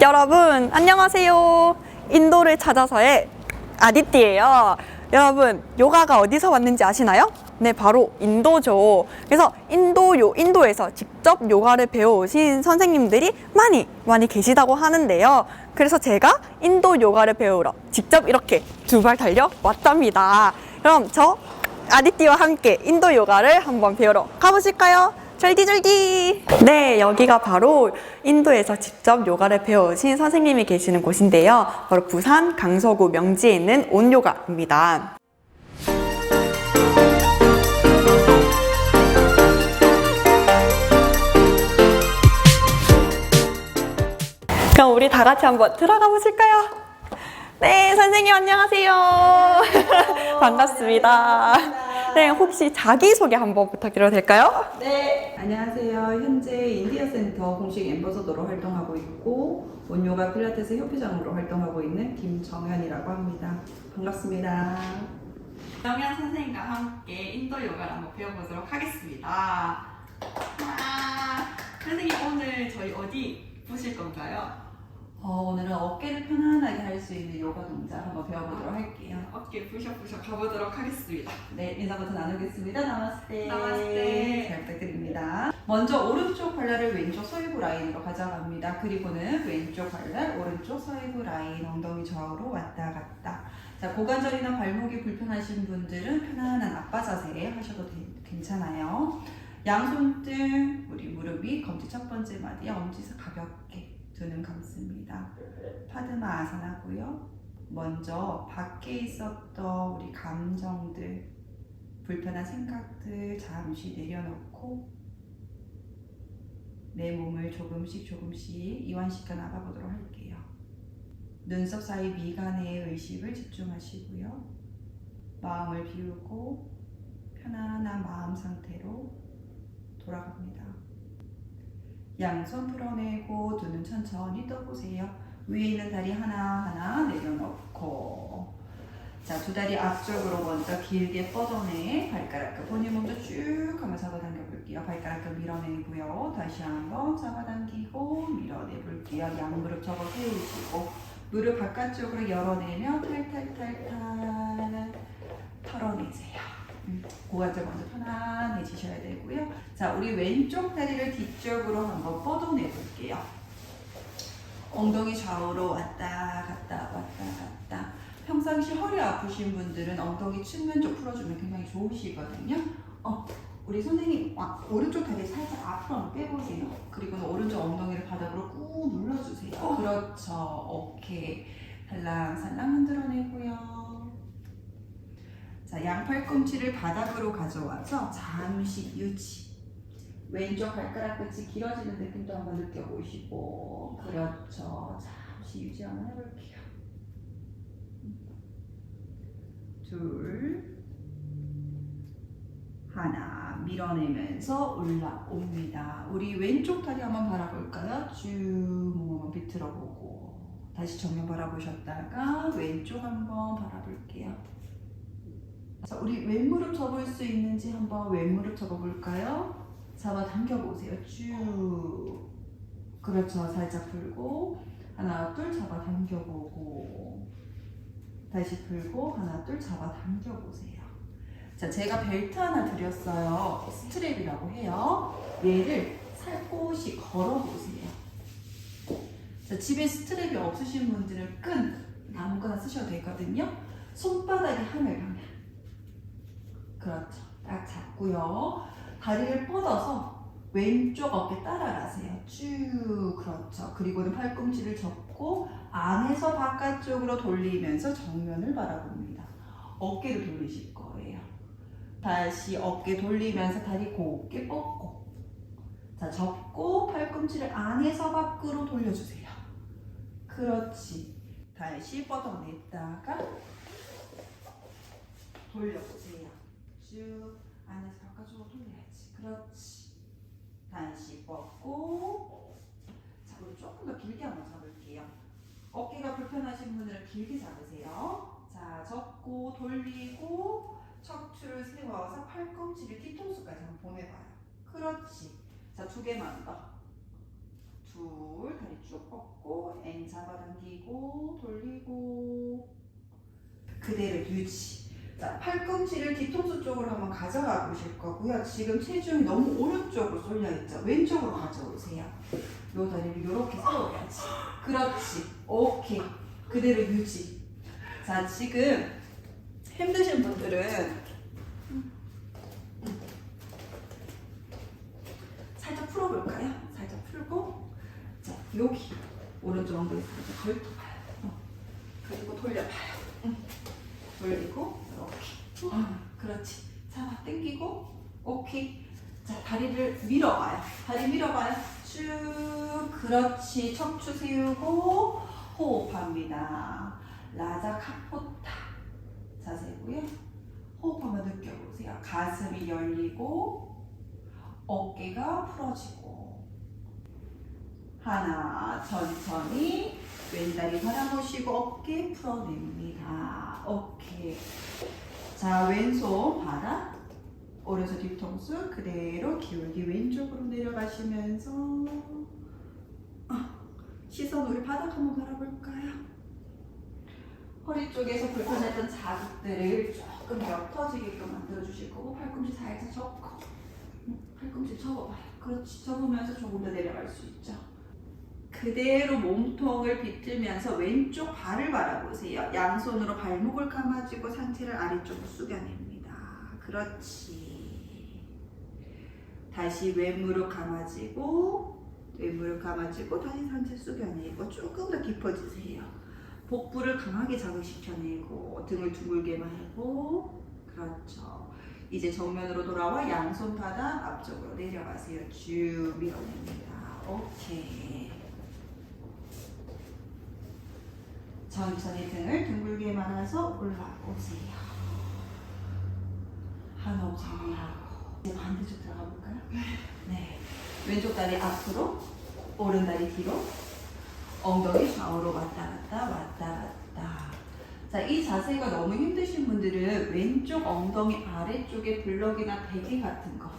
여러분 안녕하세요. 인도를 찾아서의 아디띠예요. 여러분 요가가 어디서 왔는지 아시나요? 네, 바로 인도죠. 그래서 인도 요 인도에서 직접 요가를 배워오신 선생님들이 많이 많이 계시다고 하는데요. 그래서 제가 인도 요가를 배우러 직접 이렇게 두 발 달려 왔답니다. 그럼 저 아디띠와 함께 인도 요가를 한번 배우러 가보실까요? 절디절디! 네, 여기가 바로 인도에서 직접 요가를 배우신 선생님이 계시는 곳인데요. 바로 부산 강서구 명지에 있는 온요가입니다. 그럼 우리 다 같이 한번 들어가 보실까요? 네, 선생님 안녕하세요. 반갑습니다. 네, 혹시 자기소개 한번 부탁드려도 될까요? 네, 안녕하세요. 현재 인디아 센터 공식 엠버서더로 활동하고 있고 온요가 필라테스 협회장으로 활동하고 있는 김정현이라고 합니다. 반갑습니다. 정현 선생님과 함께 인도 요가를 한번 배워보도록 하겠습니다. 와, 선생님 오늘 저희 어디 보실 건가요? 어, 오늘은 어깨를 편안하게 할 수 있는 요가 동작 한번 배워보도록 할게요. 어깨 부셔부셔 가보도록 하겠습니다. 네, 인사부터 나누겠습니다. 나마스테. 나마스테. 잘 부탁드립니다. 먼저 오른쪽 발날을 왼쪽 서이부 라인으로 가져갑니다. 그리고는 왼쪽 발날 오른쪽 서이부 라인 엉덩이 좌우로 왔다 갔다. 자, 고관절이나 발목이 불편하신 분들은 편안한 아빠 자세 하셔도 되- 괜찮아요. 양손등 우리 무릎 위 검지 첫 번째 마디에 엄지에서 가볍게 두눈 감습니다. 파드마 아사나고요. 먼저 밖에 있었던 우리 감정들 불편한 생각들 잠시 내려놓고 내 몸을 조금씩 조금씩 이완시켜 나가보도록 할게요. 눈썹 사이 미간의 의식을 집중하시고요. 마음을 비우고 편안한 마음 상태로 돌아갑니다. 양손 풀어내고 두눈 천천히 떠보세요. 위에 있는 다리 하나하나 내려놓고 자, 두 다리 앞쪽으로 먼저 길게 뻗어내 발가락 끝 본인 먼저 쭉 한번 잡아당겨 볼게요. 발가락 끝 밀어내고요. 다시 한번 잡아당기고 밀어내 볼게요. 양 무릎 접어 세우시고 무릎 바깥쪽으로 열어내며 탈탈탈탈 털어내세요. 음, 고관절 먼저 편안해지셔야 되고요. 자, 우리 왼쪽 다리를 뒤쪽으로 한번 뻗어내 볼게요. 엉덩이 좌우로 왔다 갔다 왔다 갔다. 평상시 허리 아프신 분들은 엉덩이 측면 쪽 풀어주면 굉장히 좋으시거든요. 어, 우리 선생님 와, 오른쪽 다리 살짝 앞으로 한번 빼보세요. 그리고는 오른쪽 엉덩이를 바닥으로 꾹 눌러주세요. 그렇죠. 오케이. 살랑살랑 흔들어내고요. 자, 양팔꿈치를 바닥으로 가져와서 잠시 유지. 왼쪽 발가락 끝이 길어지는 느낌도 한번 느껴보시고. 그렇죠. 잠시 유지 한번 해볼게요. 둘. 하나 밀어내면서 올라옵니다. 우리 왼쪽 다리 한번 바라볼까요? 쭉몸 한번 비틀어 보고. 다시 정면 바라보셨다가 왼쪽 한번 바라볼게요. 자 우리 왼무릎 접을 수 있는지 한번 왼무릎 접어볼까요? 잡아 당겨 보세요. 쭉. 그렇죠. 살짝 풀고 하나 둘 잡아 당겨 보고 다시 풀고 하나 둘 잡아 당겨 보세요. 자, 제가 벨트 하나 드렸어요. 스트랩이라고 해요. 얘를 살포시 걸어 보세요. 자, 집에 스트랩이 없으신 분들은 끈 아무거나 쓰셔도 되거든요. 손바닥이 하늘 방향. 그렇죠. 딱 잡고요. 다리를 뻗어서 왼쪽 어깨 따라가세요. 쭉 그렇죠. 그리고는 팔꿈치를 접고 안에서 바깥쪽으로 돌리면서 정면을 바라봅니다. 어깨를 돌리실 거예요. 다시 어깨 돌리면서 다리 곱게 뻗고 자 접고 팔꿈치를 안에서 밖으로 돌려주세요. 그렇지. 다시 뻗어냈다가 돌려보세요. 쭉 안에서 그렇지. 다시 뻗고. 자, 우리 조금 더 길게 한번 잡을게요. 어깨가 불편하신 분들은 길게 잡으세요. 자, 접고 돌리고 척추를 세워서 팔꿈치를 뒤통수까지 한번 보내봐요. 그렇지. 자, 두 개만 더. 둘 다리 쭉 뻗고 N 잡아당기고 돌리고 그대로 유지 자 팔꿈치를 뒤통수 쪽으로 한번 가져가 보실 거고요. 지금 체중이 너무 오른쪽으로 쏠려 있죠. 왼쪽으로 가져오세요. 요 다리를 이렇게 세워야지. 그렇지. 오케이. 그대로 유지. 자 지금 힘드신 분들은 살짝 풀어볼까요? 살짝 풀고. 자 여기 오른쪽 엉덩이 살짝 걸쳐봐요. 어. 그리고 돌려봐요. 응. 돌리고 이렇게 어, 그렇지. 잡아 당기고 오케이. 자 다리를 밀어봐요. 다리 밀어봐요. 쭉 그렇지. 척추 세우고 호흡합니다. 라자 카포타. 자세고요. 호흡 한번 느껴보세요. 가슴이 열리고 어깨가 풀어지고. 하나 천천히 왼다리 바라보시고 어깨 풀어냅니다. 오케이 자 왼손 바닥 오른손 뒤통수 그대로 기울기 왼쪽으로 내려가시면서 아, 시선 우리 바닥 한번 바라볼까요? 허리 쪽에서 불편했던 자극들을 조금 옅어지게끔 만들어 주실 거고 팔꿈치 살짝 접고 팔꿈치 접어봐요. 그렇지. 접으면서 조금 더 내려갈 수 있죠. 그대로 몸통을 비틀면서 왼쪽 발을 바라보세요. 양손으로 발목을 감아주고 상체를 아래쪽으로 숙여냅니다. 그렇지. 다시 왼무릎 감아지고 왼무릎 감아지고 다시 상체 숙여내고 조금 더 깊어지세요. 복부를 강하게 자극시켜내고 등을 둥글게 말고 그렇죠. 이제 정면으로 돌아와 양손 바닥 앞쪽으로 내려가세요. 쭉 밀어냅니다. 오케이. 천천히 등을 둥글게 말아서 올라오세요. 한호흡 정리하고 이제 반대쪽 들어가 볼까요? 네. 왼쪽 다리 앞으로, 오른 다리 뒤로, 엉덩이 좌우로 왔다 갔다 왔다 갔다. 자, 이 자세가 너무 힘드신 분들은 왼쪽 엉덩이 아래쪽에 블럭이나 베개 같은 거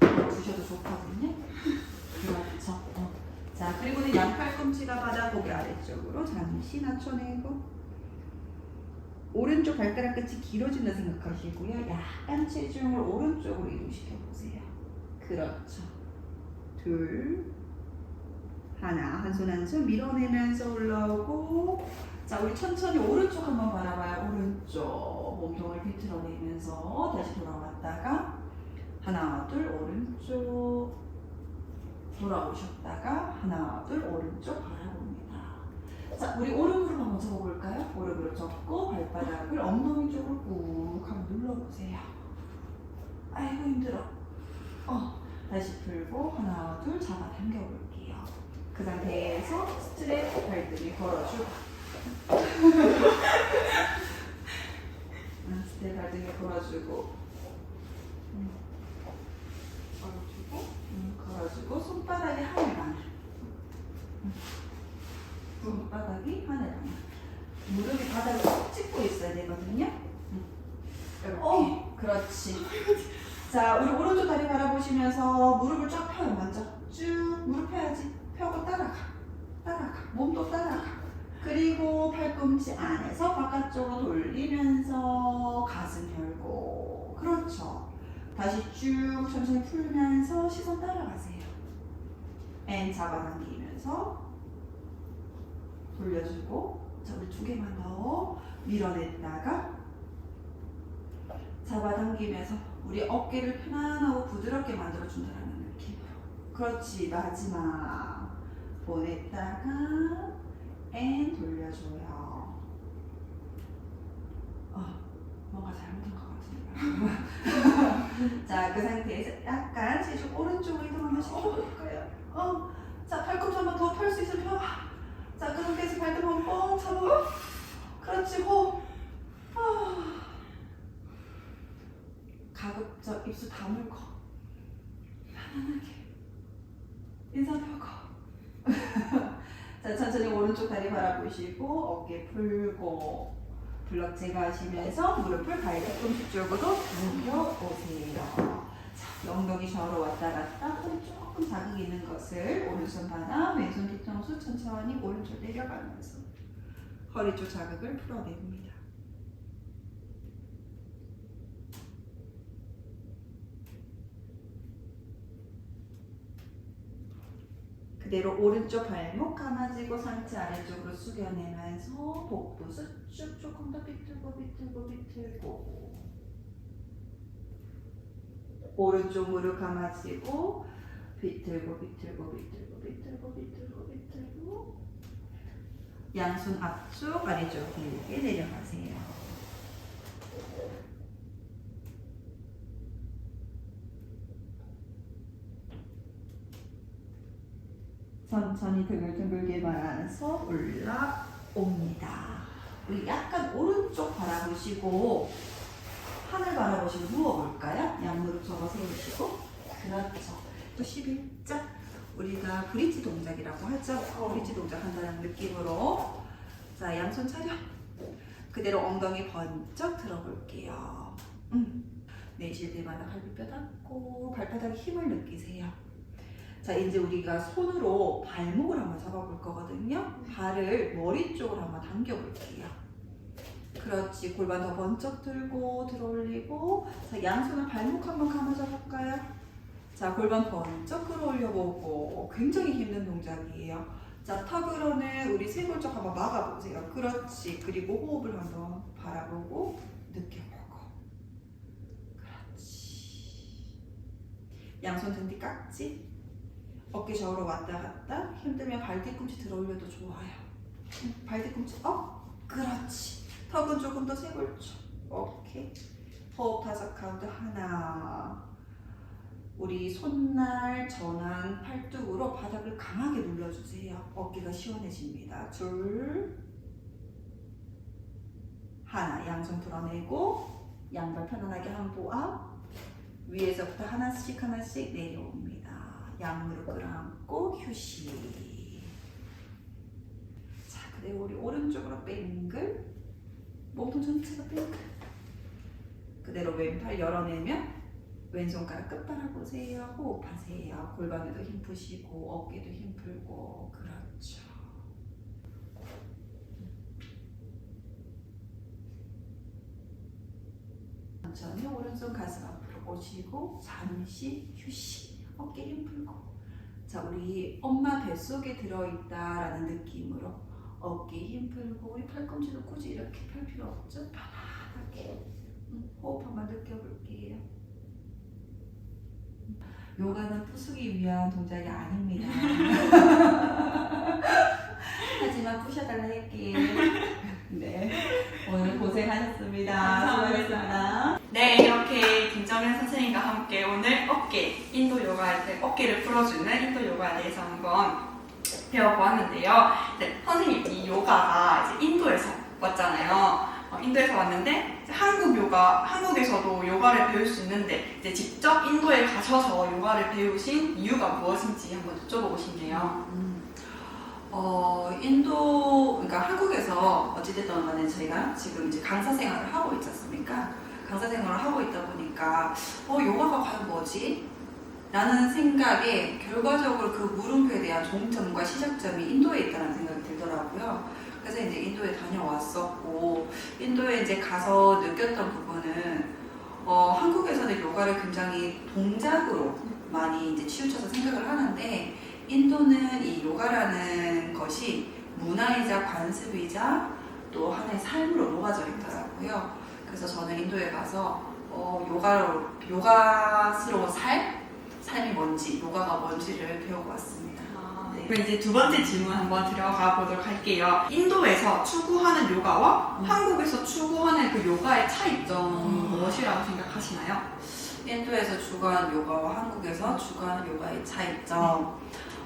두셔도 좋거든요. 그렇죠. 어. 자, 그리고는 양 팔꿈치가 바닥 고개 아래쪽으로 잠시 낮춰내고 오른쪽 발가락 끝이 길어진다 생각하시고요. 약간 체중을 오른쪽으로 이동시켜 보세요. 그렇죠. 둘, 하나, 한 손 한 손 밀어내면서 올라오고 자, 우리 천천히 오른쪽 한번 바라봐요. 오른쪽 몸통을 비틀어내면서 다시 돌아왔다가 하나, 둘, 오른쪽 돌아오셨다가 하나, 둘, 오른쪽 바라봅니다. 자, 우리 오른무릎 한번 접어볼까요? 오른무릎 접고 발바닥을 엉덩이 쪽으로 꾹 한번 눌러보세요. 아이고 힘들어. 어, 다시 풀고 하나, 둘 잡아 당겨볼게요. 그 상태에서 스트레치 발등에 걸어주고 아, 스트레치 발등에 걸어주고 음. 걸어주고 음, 걸어 주고 손바닥이 하늘 하늘 음. 손바닥이 하늘 하늘 무릎이 바닥을 꼭 찍고 있어야 되거든요. 어, 그렇지. 자 우리 오른쪽 다리 바라보시면서 무릎을 쫙 펴요 먼저. 쭉 무릎 펴야지. 펴고 따라가. 따라가. 몸도 따라가. 그리고 팔꿈치 안에서 바깥쪽으로 돌리면서 가슴 열고. 그렇죠. 다시 쭉 천천히 풀면서 시선 따라가세요 N 잡아당기면서 돌려주고 자 우리 두 개만 더 밀어냈다가 잡아당기면서 우리 어깨를 편안하고 부드럽게 만들어준다는 느낌으로. 그렇지 마지막. 보냈다가 N 돌려줘요. 어, 뭔가 잘못한 것 같은데. 자그 상태에서 약간 체중 오른쪽으로 이동 한번 시켜볼까요? 어, 자 팔꿈치 한번 더 펼 수 있으면 펴봐 자그 상태에서 발등 한번 뻥 잡아 그렇지 호흡 아. 가급적 입술 다물고 편안하게. 인사 펴고. 자 천천히 오른쪽 다리 바라보시고 어깨 풀고 블럭 제거하시면서 무릎을 발뒤꿈치 쪽으로 당겨오세요 자 엉덩이 좌우로 왔다 갔다 허리 조금 자극이 있는 것을 오른손 반환 왼손 뒤통수 천천히 오른쪽 내려가면서 허리 쪽 자극을 풀어냅니다. 그대로 오른쪽 발목 감아지고 상체 아래쪽으로 숙여내면서 복부 수축 더 비틀고 비틀고 비틀고 오른쪽 무릎 감아지고 비틀고 비틀고 비틀고 비틀고 비틀고 비틀고 양손 앞쪽 아래쪽 길게 내려가세요. 천천히 둥글둥글게 말아서 올라옵니다. 약간 오른쪽 바라보시고 하늘 바라보시고 누워볼까요? 양무릎 접어 세우시고 그렇죠. 또 11자 우리가 브릿지 동작이라고 하죠. 브릿지 동작 한다는 느낌으로 자 양손 차려 그대로 엉덩이 번쩍 들어볼게요. 음. 내쉴 때마다 갈비뼈 닫고 발바닥에 힘을 느끼세요. 자 이제 우리가 손으로 발목을 한번 잡아볼 거거든요. 발을 머리 쪽으로 한번 당겨볼게요. 그렇지 골반 더 번쩍 들고 들어올리고 자 양손을 발목 한번 감아줘 볼까요? 자 골반 번쩍 끌어올려 보고 굉장히 힘든 동작이에요. 자 턱으로는 우리 쇄골 쪽 한번 막아보세요. 그렇지 그리고 호흡을 한번 바라보고 느껴보고 그렇지 양손 등 뒤 깍지 어깨 좌우로 왔다 갔다 힘들면 발 뒤꿈치 들어 올려도 좋아요. 음, 발 뒤꿈치 업 그렇지 턱은 조금 더쪽 오케이 호흡 다섯 카운트 하나 우리 손날 전환 팔뚝으로 바닥을 강하게 눌러주세요. 어깨가 시원해집니다. 둘 하나 양손 드러내고 양발 편안하게 한보 앞 위에서부터 하나씩 하나씩 내려옵니다. 양무릎 끌어안고 휴식. 자, 그대로 우리 오른쪽으로 뱅글. 몸통 전체가 뱅글. 그대로 왼팔 열어내면 왼손가락 끝바닥 보세요. 호흡하세요. 골반에도 힘 푸시고 어깨도 힘 풀고 그렇죠. 천천히 오른손 가슴 앞으로 오시고 잠시 휴식. 어깨 힘 풀고. 자, 우리 엄마 뱃속에 들어있다라는 느낌으로 어깨 힘 풀고 우리 팔꿈치도 굳이 이렇게 펼 필요 없죠? 편안하게 음, 호흡 한번 느껴볼게요. 요가는 푸시기 위한 동작이 아닙니다. 하지만 푸셔달라 할게요. 네. 오늘 고생하셨습니다. 수고하셨습니다. 네, 이렇게 김정현 선생님과 함께 오늘 어깨, 인도 요가할 때 어깨를 풀어주는 인도 요가에 대해서 한번 배워보았는데요. 네, 선생님, 이 요가가 이제 인도에서 왔잖아요. 어, 인도에서 왔는데 한국 요가, 한국에서도 요가를 배울 수 있는데 이제 직접 인도에 가셔서 요가를 배우신 이유가 무엇인지 한번 여쭤보고 싶네요. 음. 어, 인도, 그러니까 한국에서 어찌됐든 간에 저희가 지금 이제 강사 생활을 하고 있지 않습니까? 강사 생활을 하고 있다 보니까, 어, 요가가 과연 뭐지? 라는 생각에 결과적으로 그 물음표에 대한 종점과 시작점이 인도에 있다는 생각이 들더라고요. 그래서 이제 인도에 다녀왔었고, 인도에 이제 가서 느꼈던 부분은, 어, 한국에서는 요가를 굉장히 동작으로 많이 이제 치우쳐서 생각을 하는데, 인도는 이 요가라는 것이 문화이자 관습이자 또 하나의 삶으로 녹아져 있더라고요. 그래서 저는 인도에 가서 어, 요가로 요가스러운 삶, 삶이 뭔지, 요가가 뭔지를 배우고 왔습니다. 네. 그럼 이제 두 번째 질문 한번 들어가 보도록 할게요. 인도에서 추구하는 요가와 음. 한국에서 추구하는 그 요가의 차이점은 음. 무엇이라고 생각하시나요? 인도에서 추구하는 요가와 한국에서 추구하는 요가의 차이점.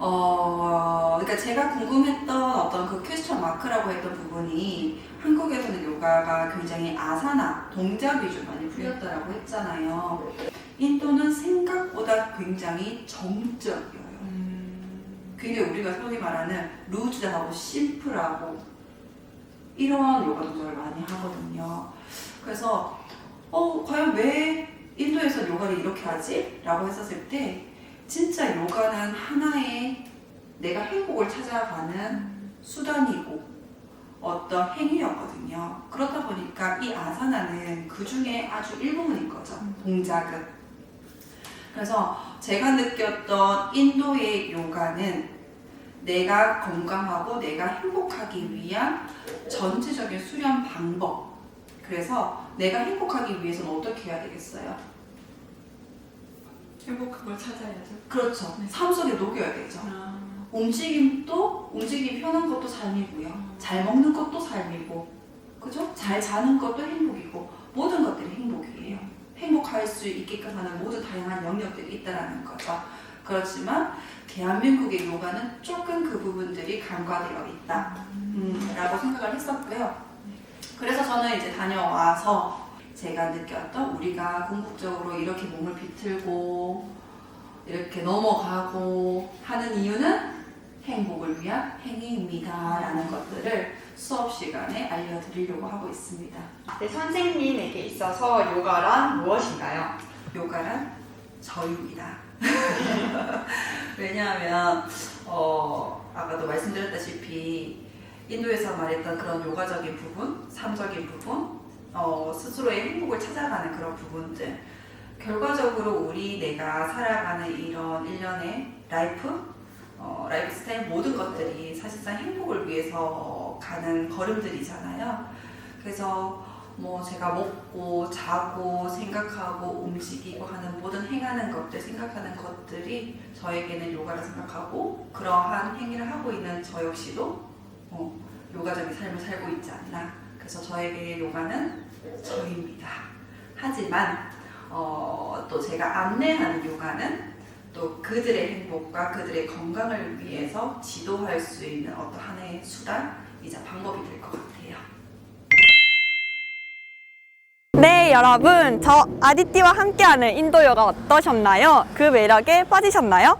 어, 그러니까 제가 궁금했던 어떤 그 퀘스천 마크라고 했던 부분이 한국에서는 요가가 굉장히 아사나, 동작 위주 많이 풀렸다라고 했잖아요. 인도는 생각보다 굉장히 정적이에요. 굉장히 우리가 소위 말하는 루즈하고 심플하고 이런 요가 동작을 많이 하거든요. 그래서 어 과연 왜 인도에서 요가를 이렇게 하지? 라고 했었을 때 진짜 요가는 하나의 내가 행복을 찾아가는 수단이고 어떤 행위였거든요. 그렇다 보니까 이 아사나는 그 중에 아주 일부분인 거죠. 동작은. 그래서 제가 느꼈던 인도의 요가는 내가 건강하고 내가 행복하기 위한 전체적인 수련 방법. 그래서 내가 행복하기 위해서는 어떻게 해야 되겠어요? 행복한 걸 찾아야죠. 그렇죠. 삶 속에 녹여야 되죠. 아, 움직임도 움직임이 편한 것도 삶이고요. 잘 먹는 것도 삶이고, 그죠? 잘 자는 것도 행복이고 모든 것들이 행복이에요. 행복할 수 있게끔 하는 모든 다양한 영역들이 있다라는 거죠. 그렇지만 대한민국의 요가는 조금 그 부분들이 간과되어 있다. 음, 라고 생각을 했었고요. 그래서 저는 이제 다녀와서 제가 느꼈던 우리가 궁극적으로 이렇게 몸을 비틀고 이렇게 넘어가고 하는 이유는 행복을 위한 행위입니다 라는 것들을 수업 시간에 알려드리려고 하고 있습니다. 네, 선생님에게 있어서 요가란 무엇인가요? 요가란 저입니다. 왜냐하면 어, 아까도 말씀드렸다시피 인도에서 말했던 그런 요가적인 부분, 삶적인 부분, 어, 스스로의 행복을 찾아가는 그런 부분들 결과적으로 우리 내가 살아가는 이런 일련의 라이프, 어, 라이프 스타일 모든 것들이 사실상 행복을 위해서 가는 걸음들이잖아요. 그래서 뭐 제가 먹고 자고 생각하고 움직이고 하는 모든 행하는 것들 생각하는 것들이 저에게는 요가라 생각하고 그러한 행위를 하고 있는 저 역시도 어, 요가적인 삶을 살고 있지 않나 그래서 저에게 요가는 저입니다 하지만 어, 또 제가 안내하는 요가는 또 그들의 행복과 그들의 건강을 위해서 지도할 수 있는 어떤 하나의 수단이자 방법이 될 것 같아요. 네, 여러분. 저 아디띠와 함께하는 인도 요가 어떠셨나요? 그 매력에 빠지셨나요?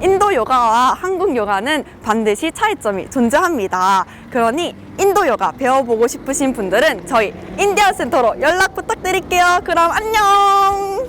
인도 요가와 한국 요가는 반드시 차이점이 존재합니다. 그러니 인도 요가 배워보고 싶으신 분들은 저희 인디아 센터로 연락 부탁드릴게요. 그럼 안녕!